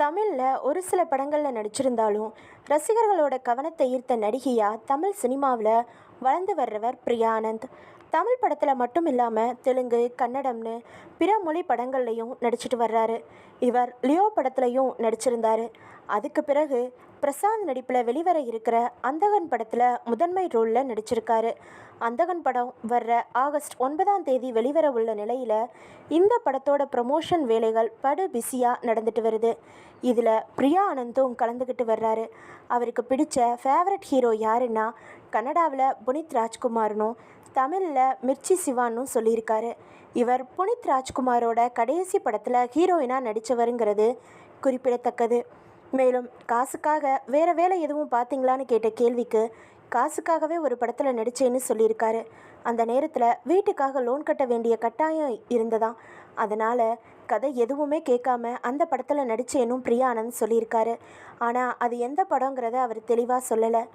தமிழில் ஒரு சில படங்களில் நடிச்சிருந்தாலும் ரசிகர்களோட கவனத்தை ஈர்த்த நடிகையாக தமிழ் சினிமாவில் வளர்ந்து வர்றவர் பிரியா ஆனந்த் தமிழ் படத்தில் மட்டும் இல்லாமல் தெலுங்கு கன்னடம்னு பிற மொழி படங்கள்லையும் நடிச்சிட்டு வர்றாரு. இவர் லியோ படத்துலையும் நடிச்சிருந்தார். அதுக்கு பிறகு பிரசாந்த் நடிப்பில் வெளிவர இருக்கிற அந்தகன் படத்தில் முதன்மை ரோலில் நடிச்சிருக்காரு. அந்தகன் படம் வர்ற ஆகஸ்ட் ஒன்பதாம் தேதி வெளிவர உள்ள நிலையில் இந்த படத்தோட ப்ரமோஷன் வேலைகள் படு பிஸியாக நடந்துட்டு வருது. இதில் பிரியா ஆனந்தும் கலந்துக்கிட்டு வர்றாரு. அவருக்கு பிடிச்ச ஃபேவரட் ஹீரோ யாருன்னா கன்னடாவில் புனித் ராஜ்குமார்னும் தமிழில் மிர்ச்சி சிவானும் சொல்லியிருக்காரு. இவர் புனித் ராஜ்குமாரோட கடைசி படத்தில் ஹீரோயினாக நடித்தவருங்கிறது குறிப்பிடத்தக்கது. மேலும் காசுக்காக வேறு வேலை எதுவும் பார்த்தீங்களான்னு கேட்ட கேள்விக்கு காசுக்காகவே ஒரு படத்தில் நடித்தேன்னு சொல்லியிருக்காரு. அந்த நேரத்தில் வீட்டுக்காக லோன் கட்ட வேண்டிய கட்டாயம் இருந்ததாம். அதனால் கதை எதுவுமே கேட்காம அந்த படத்தில் நடித்தேனும் பிரியானந்த் சொல்லியிருக்காரு. ஆனால் அது எந்த படங்கிறத அவர் தெளிவாக சொல்லலை.